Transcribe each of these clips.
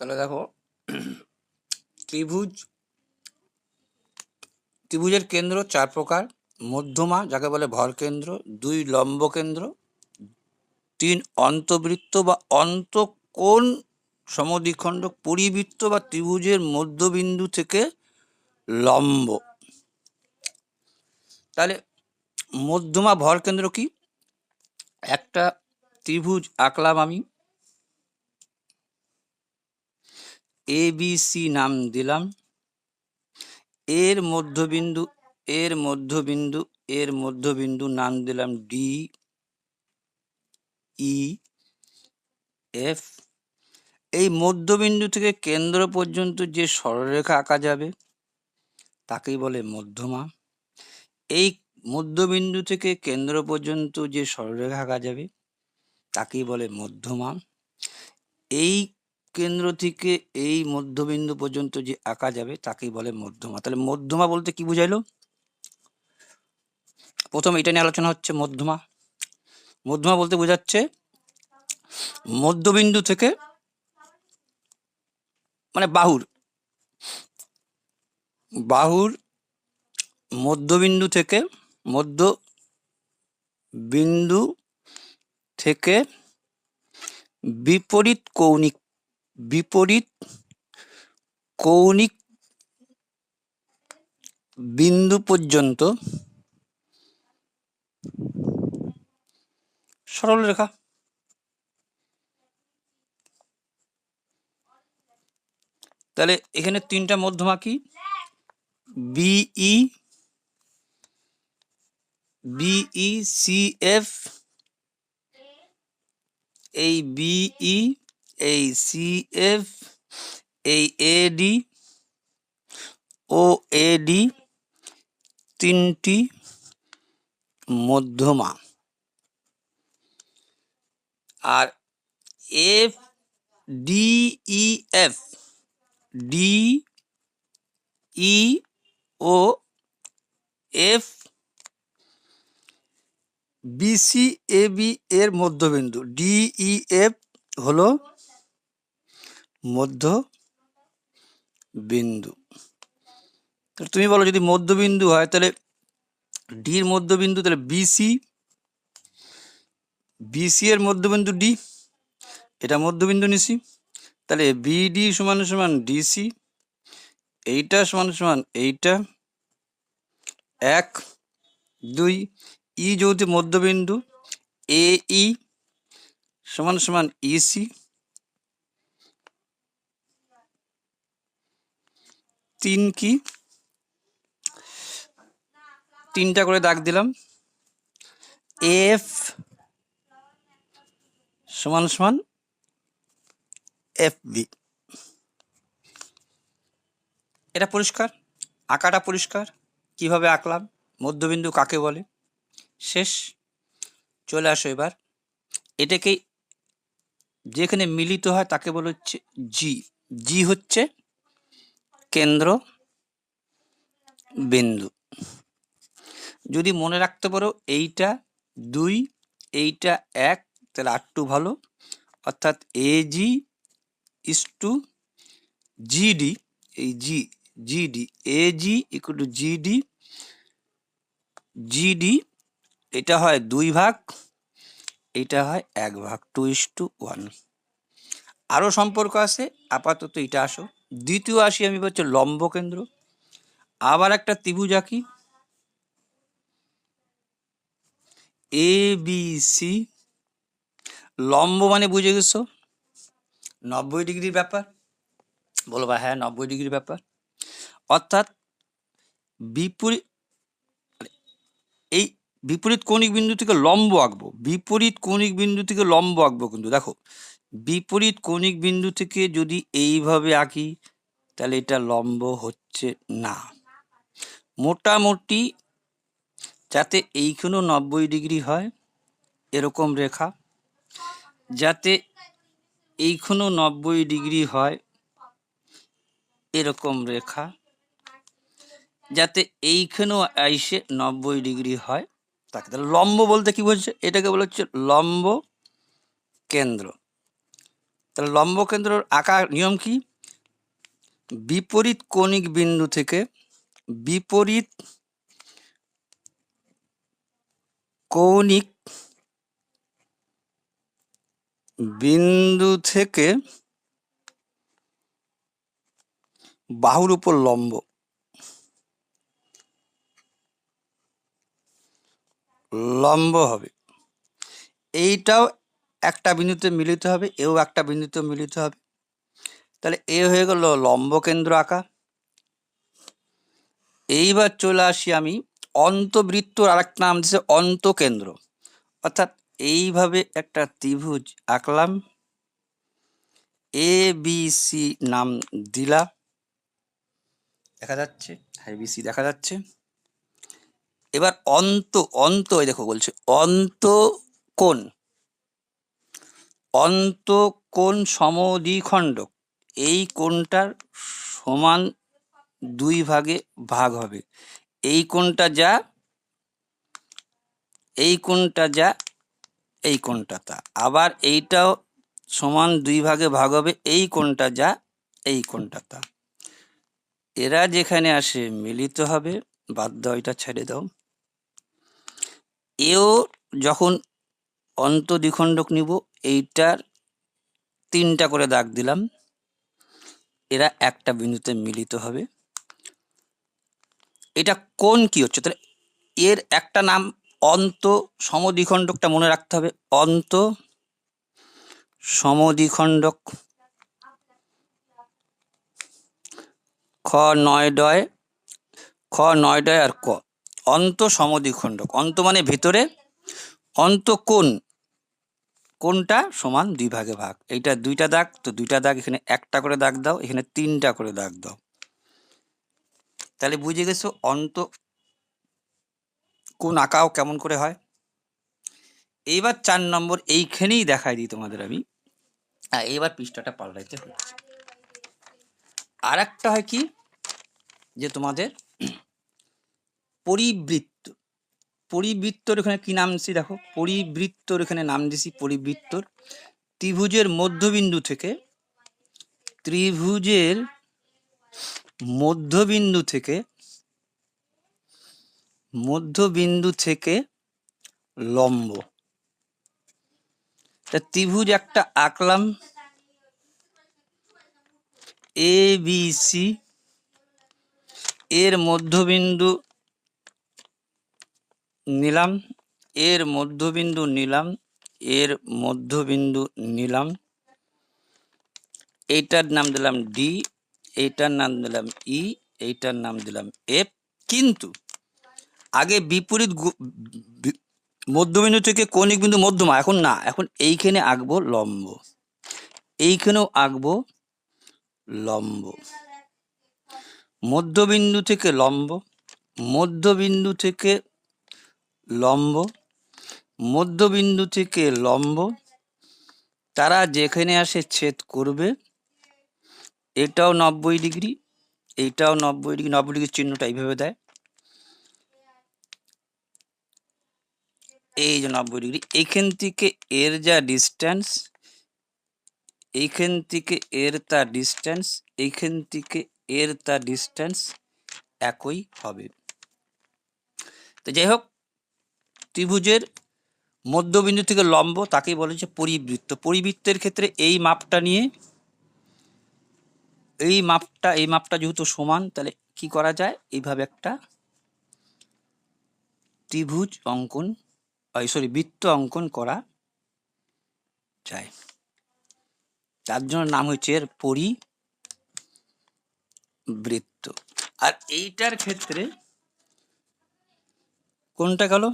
তাহলে দেখো, ত্রিভুজ, ত্রিভুজের কেন্দ্র চার প্রকার। মধ্যমা, যাকে বলে ভর কেন্দ্র, দুই লম্ব কেন্দ্র, তিন অন্তবৃত্ত বা অন্তকোণ সমদ্বিখণ্ড পরিবৃত্ত বা ত্রিভুজের মধ্যবিন্দু থেকে লম্ব। তাহলে মধ্যমা ভর কেন্দ্র কি? একটা ত্রিভুজ আঁকলাম আমি। এ বি সি নাম দিলাম। এর মধ্যবিন্দু এর মধ্যবিন্দু এর মধ্যবিন্দু নাম দিলাম ডি, ই, এফ। এই মধ্যবিন্দু থেকে কেন্দ্র পর্যন্ত যে সরলরেখা আঁকা যাবে, তাকেই বলে মধ্যমা। এই মধ্যবিন্দু থেকে কেন্দ্র পর্যন্ত যে সরলরেখা আঁকা যাবে, তাকেই বলে মধ্যমা। এই কেন্দ্র থেকে এই মধ্যবিন্দু পর্যন্ত যে আঁকা যাবে, তাকেই বলে মধ্যমা। তাহলে মধ্যমা বলতে কি বুঝাইলো? প্রথম এটা নিয়ে আলোচনা হচ্ছে মধ্যমা। মধ্যমা বলতে বোঝাচ্ছে মধ্যবিন্দু থেকে মানে বাহুর বাহুর মধ্যবিন্দু থেকে মধ্য বিন্দু থেকে বিপরীত কৌণিক বিপরীত কৌণিক বিন্দু পর্যন্ত সরল রেখা। তাহলে এখানে তিনটা মধ্যমা কি B E B E C F এই বিই এই সি এফ এই এডি ও এডি তিনটি মধ্যমা। আর F D E F D E O F B C A B এর মধ্যবিন্দু। ডিই এফ হলো মধ্য বিন্দু। তো তুমি বলো যদি মধ্যবিন্দু হয়, তাহলে ডির মধ্যবিন্দু, তাহলে বিসি বিসি এর মধ্যবিন্দু ডি এটা মধ্যবিন্দু নিছি। তাহলে বিডি সমান সমান ডিসি এইটা সমান সমান এইটা, এক, দুই ই যেহেতু মধ্যবিন্দু এ ই সমান সমান ইসি তিন কি? তিনটা করে দাগ দিলাম। এফ সমান সমান এফ বি এটা পরিষ্কার? আঁকাটা পরিষ্কার? কীভাবে আঁকলাম? মধ্যবিন্দু কাকে বলে? শেষ। চলে আসো এবার। এটাকে যেখানে মিলিত হয় তাকে বলে হচ্ছে জি জি হচ্ছে কেন্দ্র বিন্দু। যদি মনে রাখতে পারো, এইটা দুই, এইটা এক, তাহলে আর টু ভালো। অর্থাৎ এ জি ইস টু জিডি এই G G D A G equal to G D G D এটা হয় দুই ভাগ, এটা হয় এক ভাগ টু ইস টু ওয়ান আরও সম্পর্ক আছে, আপাতত এটা আসো। দ্বিতীয় আসি আমি হচ্ছে লম্ব কেন্দ্র আবার একটা ত্রিভুজ আঁকি। এ বি সি লম্ব মানে বুঝে গেছো? নব্বই ডিগ্রির ব্যাপার। বলো বলবা হ্যাঁ নব্বই ডিগ্রির ব্যাপার। অর্থাৎ বিপরীত এই বিপরীত কৌণিক বিন্দু থেকে লম্ব আঁকবো। বিপরীত কৌণিক বিন্দু থেকে লম্ব আঁকবো কিন্তু। দেখো বিপরীত কৌণিক বিন্দু থেকে যদি এইভাবে আঁকি, তাহলে এটা লম্ব হচ্ছে না। মোটামুটি যাতে এইখানেও নব্বই ডিগ্রি হয়, এরকম রেখা। যাতে এইখানেও নব্বই ডিগ্রি হয়, এরকম রেখা। যাতে এইখানেও আইসে নব্বই ডিগ্রি হয়, তাকে তাহলে লম্ব বলতে কি বলছে এটাকে বলা হচ্ছে লম্ব কেন্দ্র। তাহলে লম্ব কেন্দ্রর আকার নিয়ম কি? বিপরীত কৌণিক বিন্দু থেকে বিপরীত কৌণিক বিন্দু থেকে বাহুর উপর লম্ব। লম্ব হবে। এইটাও একটা বিন্দুতে মিলিত হবে, এও একটা বিন্দুতে মিলিত হবে। তাহলে এ হয়ে গেল লম্ব কেন্দ্র আঁকা এইবার চলে আসি আমি অন্তবৃত্তর আরেকটা নাম দিচ্ছে অন্তকেন্দ্র। অর্থাৎ এইভাবে একটা ত্রিভুজ আঁকলাম। এ, বি, সি নাম দিলা দেখা যাচ্ছে হ্যাঁ বি, সি দেখা যাচ্ছে। এবার অন্ত অন্ত দেখো বলছে অন্ত কোণ অন্ত কোণ সমদ্বিখণ্ডক এই কোণটার সমান দুই ভাগে ভাগ হবে। এই কোণটা যা, এই কোণটা যা, এই কোণটা তা। আবার এইটাও সমান দুই ভাগে ভাগ হবে, এই কোণটা যা, এই কোণটা তা। এরা যেখানে আসে মিলিত হবে, বাদ দাও, এটা ছেড়ে দাও। এও যখন অন্ত দ্বিখণ্ডক নিব। এইটার তিনটা করে দাগ দিলাম। এরা একটা বিন্দুতে মিলিত হবে। এটা কোন কি হচ্ছে? তাহলে এর একটা নাম অন্ত সমদ্বিখণ্ডকটা মনে রাখতে হবে। অন্ত সমদ্বিখণ্ডক খ নয় ডয় খ নয় ডয় আর ক। অন্ত সমদ্বিখণ্ডক। অন্ত মানে ভেতরে, অন্ত কোন কোনটা সমান দুই ভাগে ভাগ? এইটা দুইটা দাগ, তো দুইটা দাগ এখানে একটা করে দাগ দাও, এখানে তিনটা করে দাগ দাও। তাহলে বুঝে গেছো অন্ত, কোন আঁকাও কেমন করে হয়? এইবার চার নম্বর এইখানেই দেখাই দিই তোমাদের আমি। হ্যাঁ এইবার পৃষ্ঠাটা পাল্টাইতে হচ্ছে। আর একটা হয় কি? যে তোমাদের পরিবৃত্ত পরিবৃত্তর এখানে কি নাম দিছি দেখো? পরিবৃত্তর এখানে নাম দিছি, পরিবৃত্তর। ত্রিভুজের মধ্যবিন্দু থেকে, ত্রিভুজের মধ্যবিন্দু থেকে মধ্যবিন্দু থেকে লম্ব। তা ত্রিভুজ একটা আঁকলাম। A, B, C. এর মধ্যবিন্দু নিলাম, এর মধ্যবিন্দু নিলাম, এর মধ্যবিন্দু নিলাম। এইটার নাম দিলাম ডি এইটার নাম দিলাম ই এইটার নাম দিলাম এফ কিন্তু আগে বিপরীত মধ্যবিন্দু থেকে কৌণিক বিন্দু মধ্যমা, এখন না, এখন এইখানে আঁকবো লম্ব। এইখানেও আঁকবো লম্ব। মধ্যবিন্দু থেকে লম্ব, মধ্যবিন্দু থেকে লম্ব, মধ্যবিন্দু থেকে লম্ব, তারা যেখানে আসে ছেদ করবে। এটাও নব্বই ডিগ্রি এইটাও নব্বই ডিগ্রি নব্বই ডিগ্রি চিহ্নটা এইভাবে দেয়। এই যে নব্বই ডিগ্রি এইখান থেকে এর যা ডিস্টেন্স এইখান থেকে এর তা ডিস্টেন্স এইখান থেকে এর তা ডিস্টেন্স একই হবে। তো যাই হোক ত্রিভুজের মধ্যবিন্দু থেকে লম্ব তাকেই বলে যে পরিবৃত্ত। পরিবৃত্তের ক্ষেত্রে এই মাপটা নিয়ে, এই মাপটা এই মাপটা যেহেতু সমান, তাহলে কি করা যায়? এইভাবে একটা ত্রিভুজ অঙ্কন সরি বৃত্ত অঙ্কন করা যায়। তার জন্য নাম হচ্ছে এর পরিবৃত্ত। আর এইটার ক্ষেত্রে কোনটা গেল?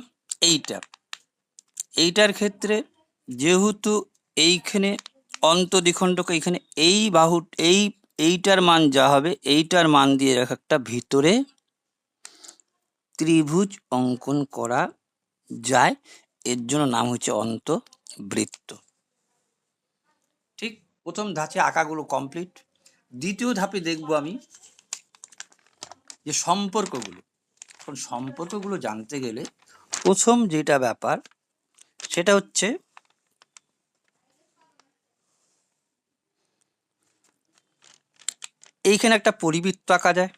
এইটা। এইটার ক্ষেত্রে যেহেতু এইখানে অন্তদ্বিখণ্ডক এইখানে এই বাহু, এই, এইটার মান যা হবে, এইটার মান দিয়ে এক একটা ভিতরে ত্রিভুজ অঙ্কন করা যায়। এর জন্য নাম হচ্ছে অন্তবৃত্ত। ঠিক প্রথম ধাপে আঁকাগুলো কমপ্লিট দ্বিতীয় ধাপে দেখব আমি যে সম্পর্কগুলো। এখন সম্পর্কগুলো জানতে গেলে প্রথম যেটা ব্যাপার, সেটা হচ্ছে এইখানে একটা পরিবৃত্ত আঁকা যায়,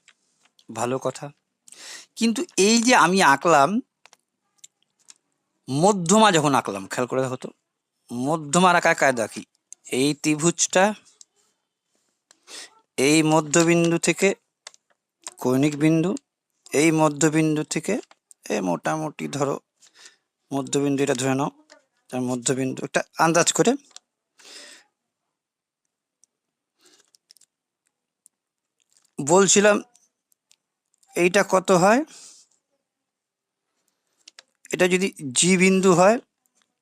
ভালো কথা। কিন্তু এই যে আমি আঁকলাম, মধ্যমা যখন আঁকলাম, খেয়াল করে দেখো তো, মধ্যমার আঁকা কায়দা কি? এই ত্রিভুজটা, এই মধ্যবিন্দু থেকে কৌণিক বিন্দু, এই মধ্যবিন্দু থেকে মোটামুটি ধরো মধ্যবিন্দু এটা ধরে নাও, তার মধ্যবিন্দু একটা আন্দাজ করে। বলছিলাম এইটা কত হয়? এটা যদি জি বিন্দু হয়,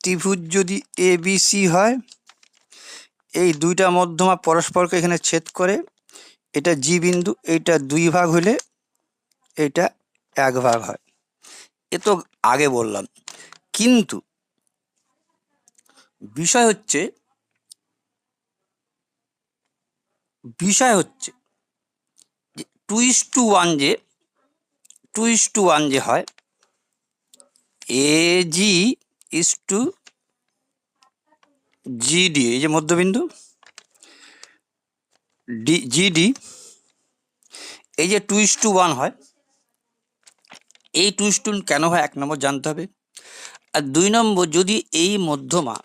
ত্রিভুজ যদি এ হয়, এই দুইটা মধ্যমা পরস্পরকে এখানে ছেদ করে এটা জি বিন্দু, এইটা দুই ভাগ হলে এটা এক ভাগ হয়। এ তো আগে বললাম। কিন্তু বিষয় হচ্ছে বিষয় হচ্ছে যে টু ইস টু ওয়ান যে, টু ইস টু ওয়ান যে হয়, এ জি ইস টু জিডি এই যে মধ্যবিন্দু, ডি জিডি এই যে টু ইস টু ওয়ান হয় এই টু ইস টু কেন হয়? এক নম্বর জানতে হবে। আর দুই নম্বর, যদি এই মধ্যমা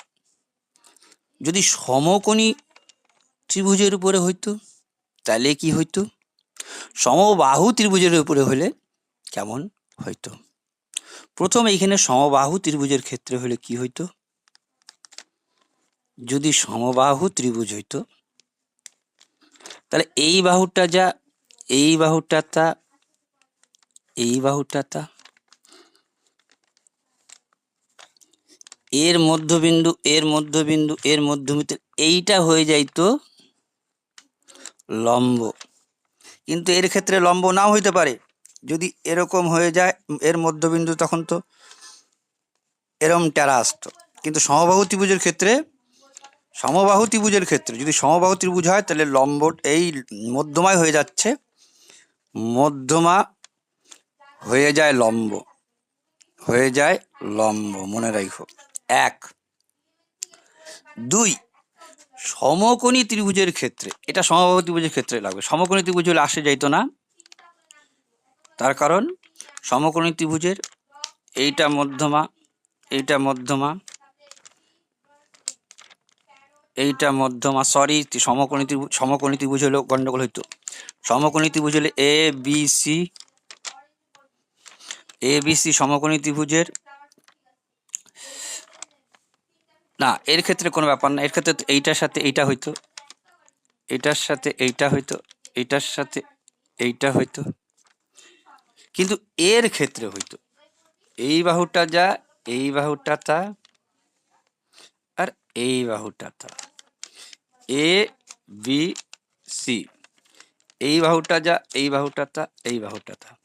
যদি সমকোণী ত্রিভুজের উপরে হইতো, তাহলে কি হইতো? সমবাহু ত্রিভুজের উপরে হলে কেমন হইতো? প্রথম এইখানে সমবাহু ত্রিভুজের ক্ষেত্রে হলে কি হইতো? যদি সমবাহু ত্রিভুজ হইতো, তাহলে এই বাহুটা যা, এই বাহুটা তা এই বাহুটা তা এর মধ্যবিন্দু এর মধ্যবিন্দু এর মধ্যবিন্দু, এইটা হয়ে যাইতো লম্ব। কিন্তু এর ক্ষেত্রে লম্ব নাও হইতে পারে। যদি এরকম হয়ে যায়, এর মধ্যবিন্দু তখন তো এরম টেরা আসতো কিন্তু সমবাহু ত্রিভুজের ক্ষেত্রে, সমবাহু ত্রিভুজের ক্ষেত্রে যদি সমবাহু ত্রিভুজ হয়, তাহলে লম্ব এই মধ্যমায় হয়ে যাচ্ছে। মধ্যমা হয়ে যায় লম্ব। হয়ে যায় লম্ব, মনে রাখো এক। দুই। সমকোণী ত্রিভুজের ক্ষেত্রে, এটা সমবাহু ত্রিভুজের ক্ষেত্রে লাগবে। সমকোণী ত্রিভুজ হলে আসে যাইতো না। তার কারণ, সমকোণী ত্রিভুজের এইটা মধ্যমা এইটা মধ্যমা এইটা মধ্যমা সরি সমকোণী ত্রিভুজ সমকোণী ত্রিভুজ হলেও গন্ডগোল হইতো। সমকোণী ত্রিভুজ হলে A B C A B C সমকোণী ত্রিভুজের? না, এর ক্ষেত্রে কোনো ব্যাপার না। এর ক্ষেত্রে এইটার সাথে এইটা হইতো। এটার সাথে এইটা হইতো। এইটার সাথে এইটা হইতো। কিন্তু এর ক্ষেত্রে হইতো। এই বাহুটা যা, এই বাহুটা তা, আর এই বাহুটা তা। এ বি সি এই বাহুটা যা, এই বাহুটা তা, এই বাহুটা তা।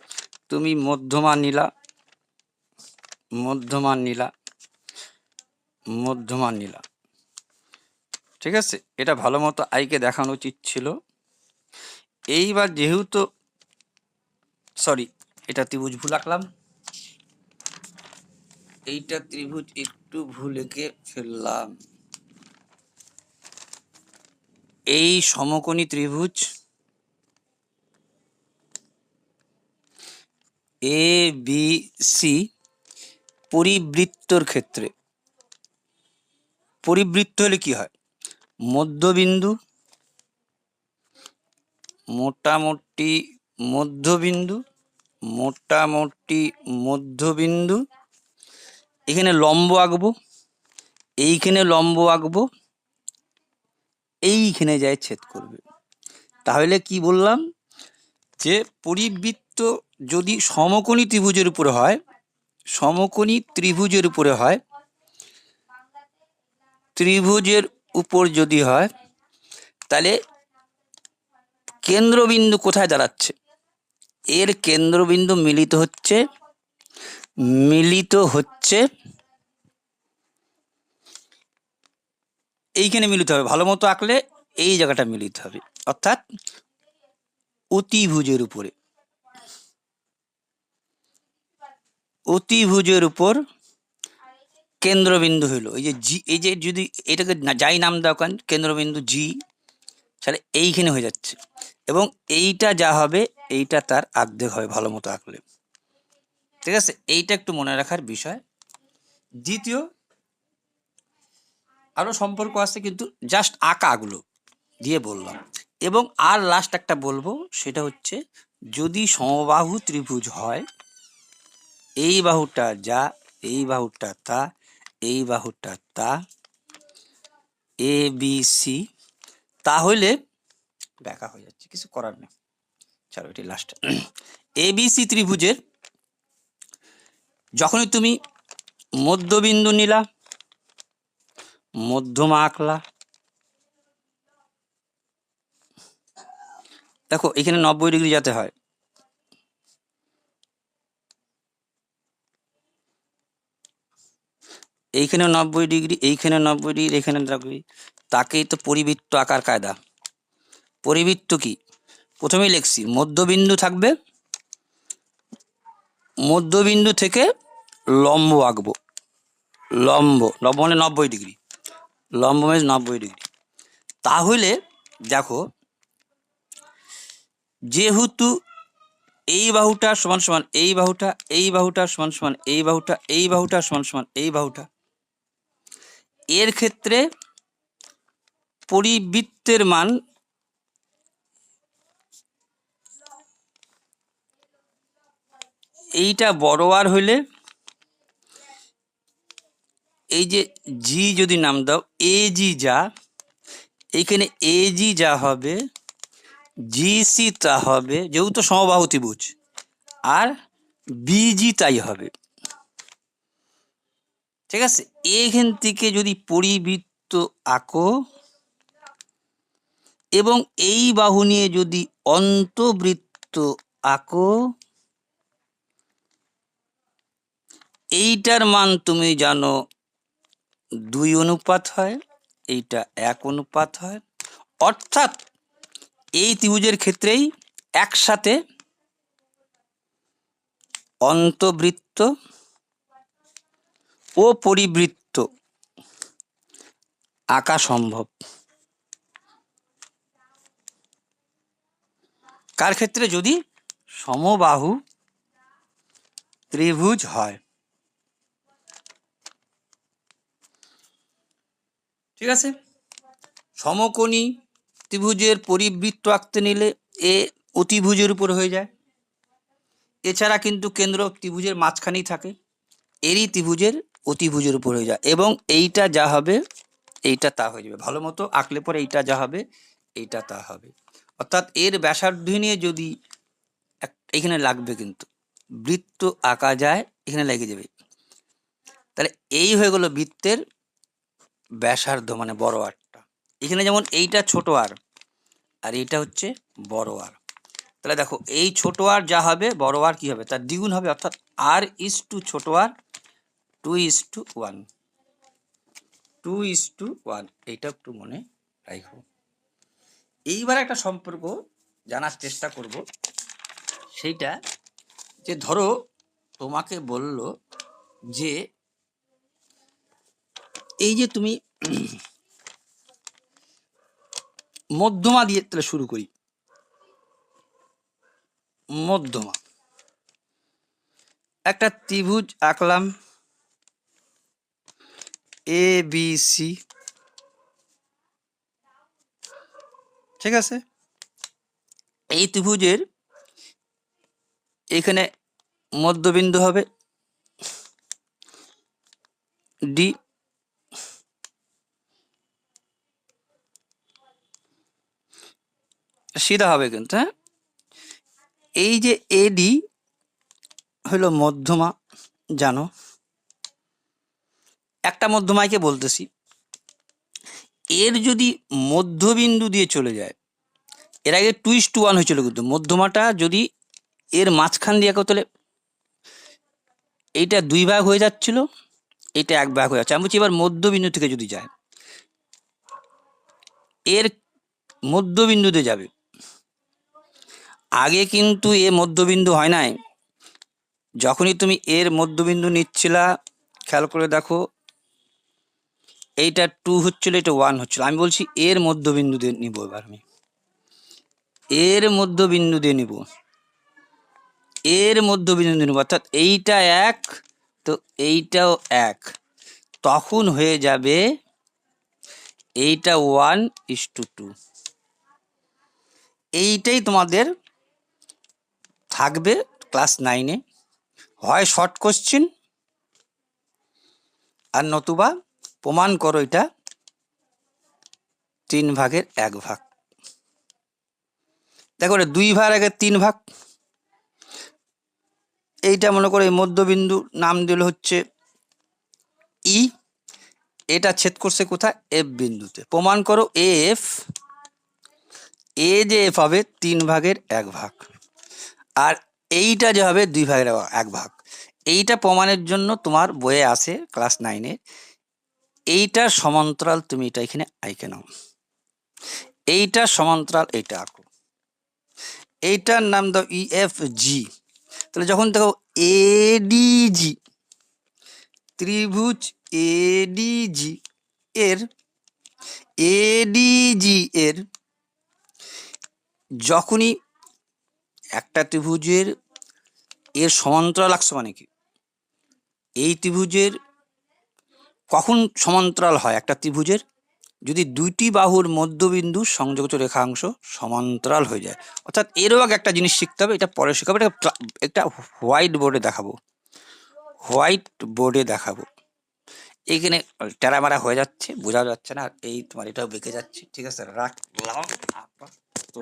তুমি মধ্যমা নীলা। মধ্যমা নীলা। মধ্যমা নীলা। ঠিক আছে? এটা ভালো মতো আইকে দেখানো উচিত ছিল। এইবার যেহেতু, সরি, এটা ত্রিভুজ ভুল আঁকলাম। এইটা ত্রিভুজ একটু ভুল এঁকে ফেললাম। এই সমকোণী ত্রিভুজ এ বি সি পরিবৃত্তর ক্ষেত্রে। পরিবৃত্ত হলে কি হয়? মধ্যবিন্দু, মোটামুটি মধ্যবিন্দু মোটামুটি মধ্যবিন্দু। এখানে লম্ব আঁকবো, এইখানে লম্ব আঁকবো, এইখানে যায় ছেদ করবে। তাহলে কি বললাম? যে পরিবৃত্ত যদি সমকোণী ত্রিভুজের উপরে হয়, সমকোণী ত্রিভুজের উপরে হয়, ত্রিভুজের উপর যদি হয়, তাহলে কেন্দ্রবিন্দু কোথায় দাঁড়াচ্ছে? এর কেন্দ্রবিন্দু মিলিত হচ্ছে মিলিত হচ্ছে এইখানে মিলিত হবে। ভালো মতো আঁকলে এই জায়গাটা মিলিত হবে। অর্থাৎ অতিভুজের উপরে। অতিভুজের উপর কেন্দ্রবিন্দু হইল। এই যে জি, এই যে যদি এটাকে যাই নাম দাও কেন, কেন্দ্রবিন্দু জি, তাহলে এইখানে হয়ে যাচ্ছে। এবং এইটা যা হবে, এইটা তার অর্ধেক হবে, ভালো মতো আঁকলে। ঠিক আছে? এইটা একটু মনে রাখার বিষয়। দ্বিতীয় আরও সম্পর্ক আছে কিন্তু জাস্ট আঁকাগুলো দিয়ে বললাম। এবং আর লাস্ট একটা বলব, সেটা হচ্ছে যদি সমবাহু ত্রিভুজ হয় এই বাহুটা যা, এই বাহুটা তা, এই বাহুটা তা, এ, বি, সি, তাহলে ব্যাকা হয়ে যাচ্ছে, কিছু করার নেই। চলো, এটি লাস্ট এ, বি, সি ত্রিভুজের যখনই তুমি মধ্যবিন্দু নিলা, মধ্যমা আঁকলা, দেখো, এখানে নব্বই ডিগ্রি যাতে হয়। এইখানে নব্বই ডিগ্রি, এইখানে নব্বই ডিগ্রি এখানে নব্বই তাকেই তো পরিবৃত্ত আকার কায়দা। পরিবৃত্ত কি? প্রথমেই লিখছি, মধ্যবিন্দু থাকবে, মধ্যবিন্দু থেকে লম্ব আঁকবো। লম্ব লম্ব মানে নব্বই ডিগ্রি। লম্ব মানে নব্বই ডিগ্রি। তাহলে দেখো, যেহেতু এই বাহুটা সমান সমান এই বাহুটা এই বাহুটা সমান সমান এই বাহুটা এই বাহুটা সমান সমান এই বাহুটা এর ক্ষেত্রে পরিবৃত্তের মান এইটা বড় আর হইলে এই যে জি যদি নাম দাও এ জি যা এইখানে এ জি যা হবে জি সি তা হবে, যেহেতু সমবাহু ত্রিভুজ, আর বিজি তাই হবে। ঠিক আছে? এখান থেকে যদি পরিবৃত্ত আঁকো এবং এই বাহু নিয়ে যদি অন্তবৃত্ত আঁকো, এইটার মান তুমি জানো দুই অনুপাত হয়, এইটা এক অনুপাত হয়। অর্থাৎ এই ত্রিভুজের ক্ষেত্রেই একসাথে অন্তবৃত্ত ও পরিবৃত্ত আঁকা সম্ভব। কার ক্ষেত্রে যদি সমবাহু ত্রিভুজ হয়? ঠিক আছে? সমকোণী ত্রিভুজের পরিবৃত্ত আঁকতে নিলে এ অতিভুজের উপর হয়ে যায়। এছাড়া কিন্তু কেন্দ্র ত্রিভুজের মাঝখানেই থাকে। এরই ত্রিভুজের অতিভুজের উপর হয়ে যায়। এবং এইটা যা হবে, এইটা তা হয়ে যাবে। ভালো মতো আঁকলে পরে এইটা যা হবে, এইটা তা হবে। অর্থাৎ এর ব্যাসার্ধ নিয়ে যদি এখানে লাগবে কিন্তু। বৃত্ত আঁকা যায়, এখানে লেগে যাবে। তাহলে এই হয়ে গেল বৃত্তের ব্যাসার্ধ মানে বড় আরটা এখানে যেমন এইটা ছোট আর আর এইটা হচ্ছে বড় আর। তাহলে দেখো, এই ছোট আর যা হবে, বড় আর কি হবে? তার দ্বিগুণ হবে, অর্থাৎ আর ইস টু ছোট আর two is to one two is to one এইটা একটু মনে রাখো। এইবার একটা সম্পর্ক জানার চেষ্টা করব। সেইটা যে ধরো তোমাকে বলল যে এই যে তুমি মধ্যমা দিয়ে তাহলে শুরু করি। মধ্যমা। একটা ত্রিভুজ আঁকলাম। এ বি সি ঠিক আছে? এই ত্রিভুজের এখানে মধ্যবিন্দু হবে। ডি সিধা হবে কিন্তু হ্যাঁ? এই যে এডি হলো মধ্যমা, জানো? একটা মধ্যমাকে বলতেছি। এর যদি মধ্যবিন্দু দিয়ে চলে যায়, এর আগে টুইস্ট টু ওয়ান হয়েছিল কিন্তু, মধ্যমাটা যদি এর মাঝখান দিয়ে তাহলে এইটা দুই ভাগ হয়ে যাচ্ছিল এটা এক ভাগ হয়ে যাচ্ছে। আমি বলছি এবার মধ্যবিন্দু থেকে যদি যায়, এর মধ্যবিন্দুতে যাবে। আগে কিন্তু এ মধ্যবিন্দু হয় নাই। যখনই তুমি এর মধ্যবিন্দু নিচ্ছিলা, খেয়াল করে দেখো এইটা টু হচ্ছিল এটা ওয়ান হচ্ছিল। আমি বলছি এর মধ্যবিন্দু দিয়ে নিব এবার আমি। এর মধ্যবিন্দু দিয়ে নিব। এর মধ্যবিন্দু দিয়ে নিব, অর্থাৎ এইটা এক, তো এইটাও এক। তখন হয়ে যাবে এইটা ওয়ান ইস টু টু এইটাই তোমাদের থাকবে ক্লাস নাইনে হয় শর্ট কোশ্চিন আর নতুবা প্রমাণ করো এটা। তিন ভাগের এক ভাগ। দেখো দুই ভাগ আগে তিন ভাগ। এইটা মনে করো মধ্যবিন্দু নাম দিল হচ্ছে ই। এটা ছেদ করছে কোথায়? এফ বিন্দুতে। প্রমাণ করো এফ। এ যে এফ হবে তিন ভাগের এক ভাগ। আর এইটা যে হবে দুই ভাগের এক ভাগ। এইটা প্রমাণের জন্য তোমার বইয়ে আছে ক্লাস নাইনে এইটার সমান্তরাল, তুমি এটা এখানে আইকে নাও। এইটার সমান্তরাল, এইটা আঁকো এইটার নাম দাও ই এফ জি তাহলে যখন দেখো এডিজি ত্রিভুজ এডিজি এর এডিজি এর যখনই একটা ত্রিভুজের, এর সমান্তরাল আঁকছো মানে কি? এই ত্রিভুজের কখন সমান্তরাল হয় একটা ত্রিভুজের? যদি দুইটি বাহুর মধ্যবিন্দু সংযুক্ত রেখাংশ সমান্তরাল হয়ে যায়। অর্থাৎ এরও আগে একটা জিনিস শিখতে হবে, এটা পরে শেখাবো, এটা একটা হোয়াইট বোর্ডে দেখাবো। হোয়াইট বোর্ডে দেখাবো। এইখানে টেরামারা হয়ে যাচ্ছে, বোঝা যাচ্ছে না এই তোমার এটাও বেঁকে যাচ্ছে, ঠিক আছে? রাখলাম, আপাতত।